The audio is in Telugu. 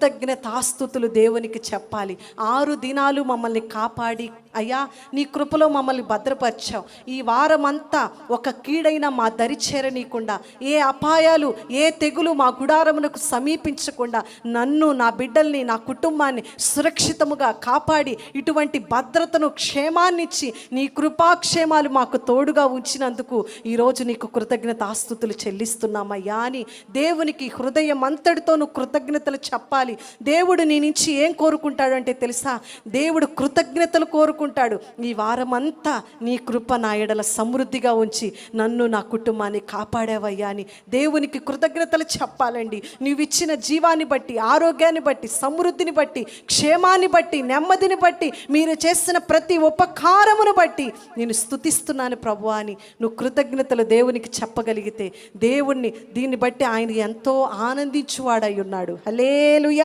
కృతజ్ఞతాస్థుతులు దేవునికి చెప్పాలి. ఆరు దినాలు మమ్మల్ని కాపాడి అయ్యా నీ కృపలో మమ్మల్ని భద్రపరిచావు. ఈ వారమంతా ఒక కీడైన మా దరి చేరనీయకుండా ఏ అపాయాలు ఏ తెగులు మా గుడారమునకు సమీపించకుండా నన్ను నా బిడ్డల్ని నా కుటుంబాన్ని సురక్షితముగా కాపాడి ఇటువంటి భద్రతను క్షేమాన్నిచ్చి నీ కృపాక్షేమాలు మాకు తోడుగా ఉంచినందుకు ఈరోజు నీకు కృతజ్ఞత ఆస్తుతులు చెల్లిస్తున్నామయ్యా అని దేవునికి హృదయం అంతటితోనూ కృతజ్ఞతలు చెప్పాలి. దేవుడు నీ నుంచి ఏం కోరుకుంటాడంటే తెలుసా? దేవుడు కృతజ్ఞతలు కోరుకుంటాడు ఈ వారమంతా నీ కృప నా ఎడల సమృద్ధిగా ఉంచి నన్ను నా కుటుంబాన్ని కాపాడావయ్యా అని దేవునికి కృతజ్ఞతలు చెప్పాలండి. నీవు ఇచ్చిన జీవాన్ని బట్టి ఆరోగ్యాన్ని బట్టి సమృద్ధిని బట్టి క్షేమాన్ని బట్టి నెమ్మదిని బట్టి మీరు చేసిన ప్రతి ఉపకారమును బట్టి నేను స్తుతిస్తున్నాను ప్రభు అని నువ్వు కృతజ్ఞతలు దేవునికి చెప్పగలిగితే దేవుణ్ణి దీన్ని బట్టి ఆయన ఎంతో ఆనందించువాడై ఉన్నాడు. హలేలుయ